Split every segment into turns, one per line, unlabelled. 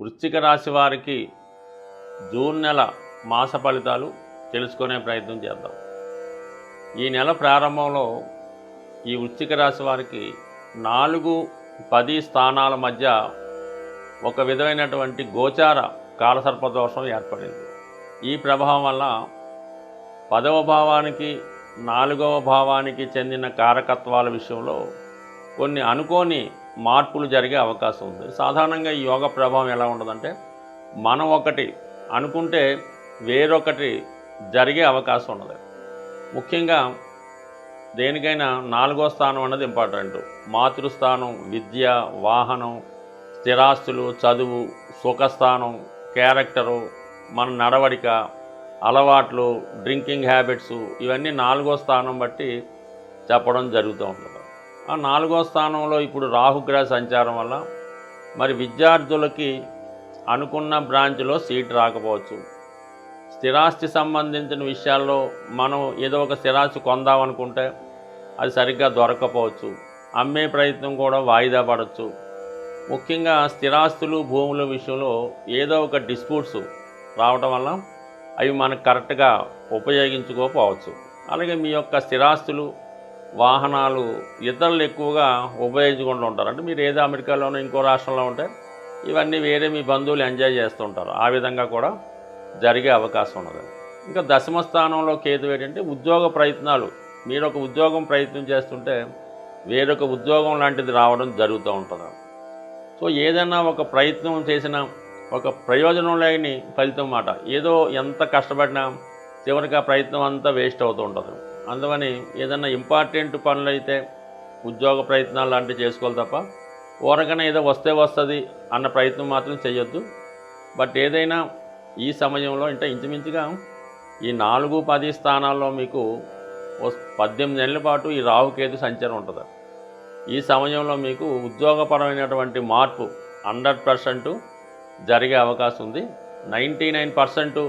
వృశ్చిక రాశి వారికి జూన్ నెల మాస ఫలితాలు తెలుసుకునే ప్రయత్నం చేద్దాం. ఈ నెల ప్రారంభంలో ఈ వృశ్చిక రాశి వారికి నాలుగు పది స్థానాల మధ్య ఒక విధమైనటువంటి గోచార కాలసర్ప దోషం ఏర్పడింది. ఈ ప్రభావం వల్ల పదవ భావానికి నాలుగవ భావానికి చెందిన కారకత్వాల విషయంలో కొన్ని అనుకోని మార్పులు జరిగే అవకాశం ఉంది. సాధారణంగా ఈ యోగ ప్రభావం ఎలా ఉండదంటే మనం ఒకటి అనుకుంటే వేరొకటి జరిగే అవకాశం ఉన్నది ముఖ్యంగా దేనికైనా నాలుగో స్థానం అన్నది ఇంపార్టెంట్. మాతృస్థానం విద్య వాహనం స్థిరాస్తులు చదువు సుఖస్థానం క్యారెక్టరు మన నడవడిక అలవాట్లు డ్రింకింగ్ హ్యాబిట్స్ ఇవన్నీ నాలుగో స్థానం బట్టి చెప్పడం జరుగుతూ ఉంటుంది. నాలుగో స్థానంలో ఇప్పుడు రాహుగ్రహ సంచారం వల్ల మరి విద్యార్థులకి అనుకున్న బ్రాంచ్లో సీట్ రాకపోవచ్చు. స్థిరాస్తి సంబంధించిన విషయాల్లో మనం ఏదో ఒక స్థిరాస్తి కొందామనుకుంటే అది సరిగ్గా దొరకపోవచ్చు. అమ్మే ప్రయత్నం కూడా వాయిదా పడవచ్చు ముఖ్యంగా స్థిరాస్తులు భూముల విషయంలో ఏదో ఒక డిస్ప్యూట్స్ రావటం వల్ల అవి మనకు కరెక్ట్గా ఉపయోగించుకోకపోవచ్చు. అలాగే మీ యొక్క స్థిరాస్తులు వాహనాలు ఇతరులు ఎక్కువగా ఉపయోగించుకుంటూ ఉంటారు అంటే మీరు ఏదో అమెరికాలోనో ఇంకో రాష్ట్రంలో ఉంటే ఇవన్నీ వేరే మీ బంధువులు ఎంజాయ్ చేస్తుంటారు. ఆ విధంగా కూడా జరిగే అవకాశం ఉన్నది. ఇంకా దశమ స్థానంలో కేతు ఏంటంటే ఉద్యోగ ప్రయత్నాలు. మీరు ఒక ఉద్యోగం ప్రయత్నం చేస్తుంటే వేరొక ఉద్యోగం లాంటిది రావడం జరుగుతూ ఉంటుంది. సో ఏదైనా ఒక ప్రయత్నం చేసిన ఒక ప్రయోజనం లేని ఫలితం మాట ఏదో ఎంత కష్టపడినా చివరికి ఆ ప్రయత్నం అంతా వేస్ట్ అవుతూ ఉంటుంది. అందువని ఏదైనా ఇంపార్టెంట్ పనులు అయితే ఉద్యోగ ప్రయత్నాలు లాంటివి చేసుకోవాలి తప్ప ఊరకనే ఏదో వస్తే వస్తుంది అన్న ప్రయత్నం మాత్రం చేయొద్దు బట్ ఏదైనా ఈ సమయంలో అంటే ఇంచుమించుగా ఈ నాలుగు పది స్థానాల్లో మీకు పద్దెనిమిది నెలల పాటు ఈ రావుకేతు సంచారం ఉంటుంది. ఈ సమయంలో మీకు ఉద్యోగపరమైనటువంటి మార్పు హండ్రెడ్ పర్సెంట్ జరిగే అవకాశం ఉంది. నైంటీ నైన్ పర్సెంట్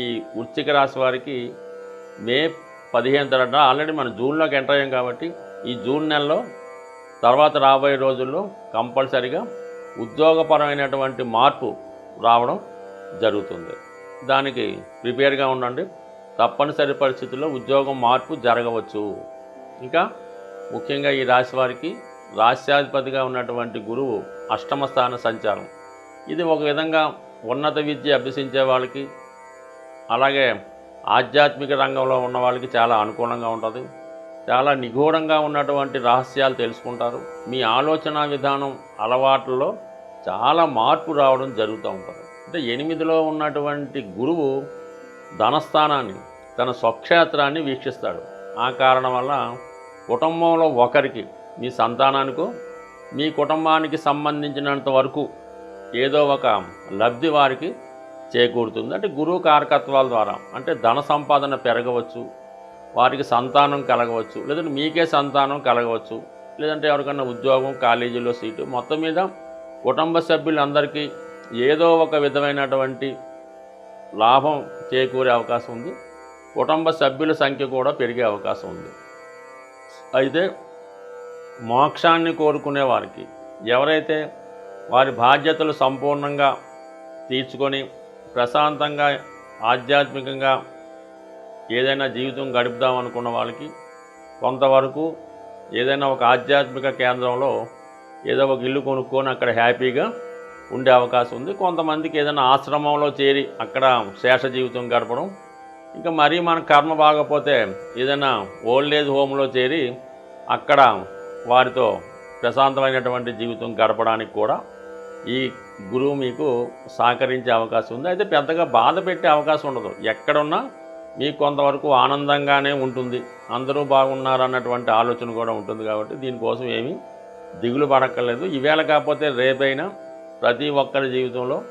ఈ వృశ్చిక రాశి వారికి మే పదిహేను తర్వాత ఆల్రెడీ మనం జూన్లోకి ఎంటర్ అయ్యాం కాబట్టి ఈ జూన్ నెలలో తర్వాత రాబోయే రోజుల్లో కంపల్సరిగా ఉద్యోగపరమైనటువంటి మార్పు రావడం జరుగుతుంది. దానికి ప్రిపేర్గా ఉండండి. తప్పనిసరి పరిస్థితుల్లో ఉద్యోగం మార్పు జరగవచ్చు. ఇంకా ముఖ్యంగా ఈ రాశి వారికి రాశ్యాధిపతిగా ఉన్నటువంటి గురువు అష్టమ స్థాన సంచారం. ఇది ఒక విధంగా ఉన్నత విద్య అభ్యసించే వాళ్ళకి అలాగే ఆధ్యాత్మిక రంగంలో ఉన్న వాళ్ళకి చాలా అనుకూలంగా ఉంటుంది. చాలా నిగూఢంగా ఉన్నటువంటి రహస్యాలు తెలుసుకుంటారు. మీ ఆలోచన విధానం అలవాట్లలో చాలా మార్పు రావడం జరుగుతూ ఉంటుంది. అంటే ఎనిమిదిలో ఉన్నటువంటి గురువు ధనస్థానాన్ని తన స్వక్షేత్రాన్ని వీక్షిస్తాడు. ఆ కారణం వల్ల కుటుంబంలో ఒకరికి మీ సంతానానికో మీ కుటుంబానికి సంబంధించినంత వరకు ఏదో ఒక లబ్ధి వారికి చేకూరుతుంది. అంటే గురువు కారకత్వాల ద్వారా. అంటే ధన సంపాదన పెరగవచ్చు. వారికి సంతానం కలగవచ్చు. లేదంటే మీకే సంతానం కలగవచ్చు. లేదంటే ఎవరికన్నా ఉద్యోగం కాలేజీలో సీటు. మొత్తం మీద కుటుంబ సభ్యులందరికీ ఏదో ఒక విధమైనటువంటి లాభం చేకూరే అవకాశం ఉంది. కుటుంబ సభ్యుల సంఖ్య కూడా పెరిగే అవకాశం ఉంది. అయితే మోక్షాన్ని కోరుకునే వారికి ఎవరైతే వారి బాధ్యతలు సంపూర్ణంగా తీర్చుకొని ప్రశాంతంగా ఆధ్యాత్మికంగా ఏదైనా జీవితం గడుపుదాం అనుకున్న వాళ్ళకి కొంతవరకు ఏదైనా ఒక ఆధ్యాత్మిక కేంద్రంలో ఏదో ఒక ఇల్లు కొనుక్కొని అక్కడ హ్యాపీగా ఉండే అవకాశం ఉంది. కొంతమందికి ఏదైనా ఆశ్రమంలో చేరి అక్కడ శేష జీవితం గడపడం ఇంకా మరీ మన కర్మ బాగపోతే ఏదైనా ఓల్డ్ ఏజ్ హోమ్లో చేరి అక్కడ వారితో ప్రశాంతమైనటువంటి జీవితం గడపడానికి కూడా ఈ గురువు మీకు సహకరించే అవకాశం ఉంది. అయితే పెద్దగా బాధ పెట్టే అవకాశం ఉండదు. ఎక్కడున్నా మీకు కొంతవరకు ఆనందంగానే ఉంటుంది. అందరూ బాగున్నారు అన్నటువంటి ఆలోచన కూడా ఉంటుంది కాబట్టి దీనికోసం ఏమీ దిగులు పడక్కర్లేదు. ఈవేళ కాకపోతే రేపైనా ప్రతి ఒక్కరి జీవితంలో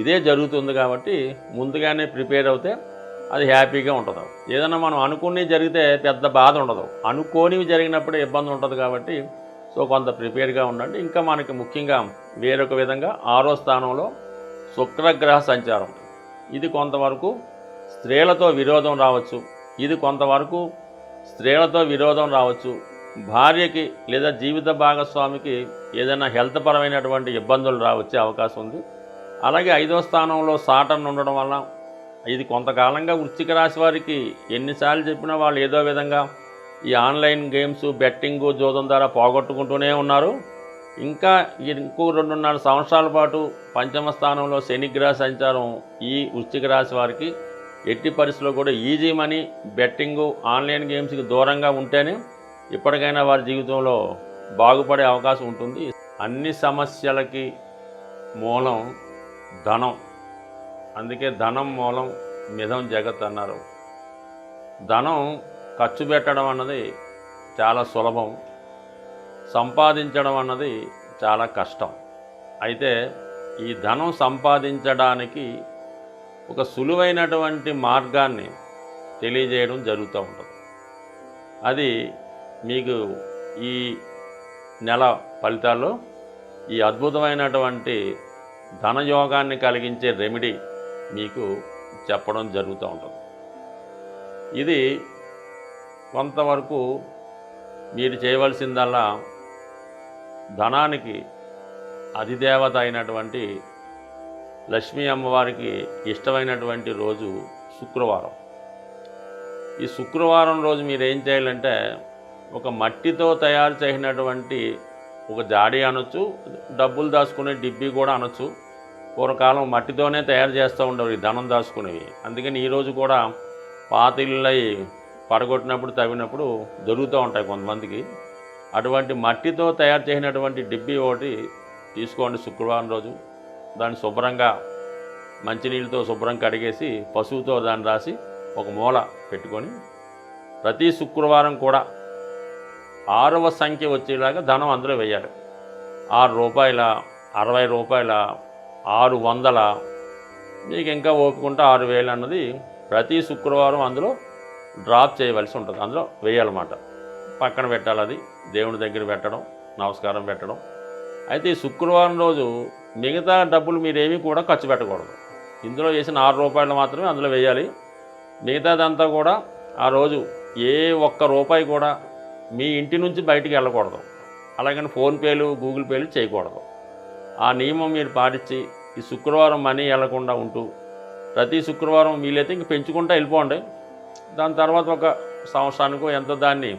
ఇదే జరుగుతుంది కాబట్టి ముందుగానే ప్రిపేర్ అవుతే అది హ్యాపీగా ఉంటుంది. ఏదైనా మనం అనుకుని జరిగితే పెద్ద బాధ ఉండదు. అనుకోనివి జరిగినప్పుడే ఇబ్బంది ఉంటుంది కాబట్టి సో కొంత ప్రిపేర్గా ఉండండి. ఇంకా మనకి ముఖ్యంగా వేరొక విధంగా ఆరో స్థానంలో శుక్రగ్రహ సంచారం. ఇది కొంతవరకు స్త్రీలతో విరోధం రావచ్చు. ఇది కొంతవరకు స్త్రీలతో విరోధం రావచ్చు. భార్యకి లేదా జీవిత భాగస్వామికి ఏదైనా హెల్త్ పరమైనటువంటి ఇబ్బందులు రావచ్చే అవకాశం ఉంది. అలాగే ఐదో స్థానంలో సాటన్ ఉండడం వల్ల ఇది కొంతకాలంగా వృశ్చిక రాశి వారికి ఎన్నిసార్లు చెప్పినా వాళ్ళు ఏదో విధంగా ఈ ఆన్లైన్ గేమ్స్ బెట్టింగు జోదం ద్వారా పోగొట్టుకుంటూనే ఉన్నారు. ఇంకా ఇంకో రెండున్నర సంవత్సరాల పాటు పంచమ స్థానంలో శనిగ్రహ సంచారం ఈ వృశ్చిక రాశి వారికి ఎట్టి పరిస్థితుల్లో కూడా ఈజీ మనీ బెట్టింగు ఆన్లైన్ గేమ్స్కి దూరంగా ఉంటేనే ఇప్పటికైనా వారి జీవితంలో బాగుపడే అవకాశం ఉంటుంది. అన్ని సమస్యలకి మూలం ధనం. అందుకే ధనం మూలం మిథం జగత్ అన్నారు. ధనం ఖర్చు పెట్టడం అన్నది చాలా సులభం. సంపాదించడం అన్నది చాలా కష్టం. అయితే ఈ ధనం సంపాదించడానికి ఒక సులువైనటువంటి మార్గాన్ని తెలియజేయడం జరుగుతూ ఉంటుంది. అది మీకు ఈ నెల ఫలితాల్లో ఈ అద్భుతమైనటువంటి ధనయోగాన్ని కలిగించే రెమెడీ మీకు చెప్పడం జరుగుతూ ఉంటుంది. ఇది కొంతవరకు మీరు చేయవలసిందల్లా ధనానికి అధిదేవత అయినటువంటి లక్ష్మీ అమ్మవారికి ఇష్టమైనటువంటి రోజు శుక్రవారం. ఈ శుక్రవారం రోజు మీరు ఏం చేయాలంటే ఒక మట్టితో తయారు చేసినటువంటి ఒక జాడి అనొచ్చు డబ్బులు దాచుకునే డిబ్బీ కూడా అనొచ్చు. పూర్వకాలం మట్టితోనే తయారు చేస్తూ ఉండేవి ఈ ధనం దాచుకునేవి. అందుకని ఈరోజు కూడా పాత పడగొట్టినప్పుడు తవ్వినప్పుడు దొరుకుతూ ఉంటాయి కొంతమందికి. అటువంటి మట్టితో తయారు చేసినటువంటి డిబ్బీ ఒకటి తీసుకోండి శుక్రవారం రోజు. దాన్ని శుభ్రంగా మంచినీళ్ళతో శుభ్రం కడిగేసి పశువుతో దాన్ని రాసి ఒక మూల పెట్టుకొని ప్రతి శుక్రవారం కూడా ఆరవ సంఖ్య వచ్చేలాగా ధనం అందులో వేయాలి. ఆరు రూపాయల అరవై రూపాయల ఆరు వందల మీకు ఇంకా ఓపుకుంటే ఆరు వేలు అన్నది ప్రతి శుక్రవారం అందులో డ్రాప్ చేయవలసి ఉంటుంది. అందులో వేయాలన్నమాట. పక్కన పెట్టాలి అది. దేవుని దగ్గర పెట్టడం నమస్కారం పెట్టడం. అయితే ఈ శుక్రవారం రోజు మిగతా డబ్బులు మీరేమీ కూడా ఖర్చు పెట్టకూడదు. ఇందులో వేసిన ఆరు రూపాయలు మాత్రమే అందులో వేయాలి. మిగతాదంతా కూడా ఆ రోజు ఏ ఒక్క రూపాయి కూడా మీ ఇంటి నుంచి బయటికి వెళ్ళకూడదు. అలాగని ఫోన్పేలు గూగుల్ పేలు చేయకూడదు. ఆ నియమం మీరు పాటించి ఈ శుక్రవారం మనీ వెళ్ళకుండా ఉంటూ ప్రతి శుక్రవారం వీలైతే ఇంక పెంచుకుంటూ వెళ్ళిపోండి. దాని తర్వాత ఒక సంవత్సరానికి ఎంతో దాన్ని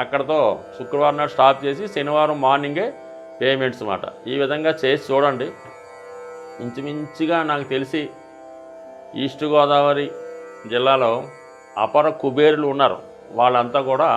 అక్కడతో శుక్రవారం నాడు స్టాప్ చేసి శనివారం మార్నింగే పేమెంట్స్ అన్నమాట ఈ విధంగా చేసి చూడండి. ఇంచుమించుగా నాకు తెలిసి ఈస్ట్ గోదావరి జిల్లాలో అపర కుబేరులు ఉన్నారు. వాళ్ళంతా కూడా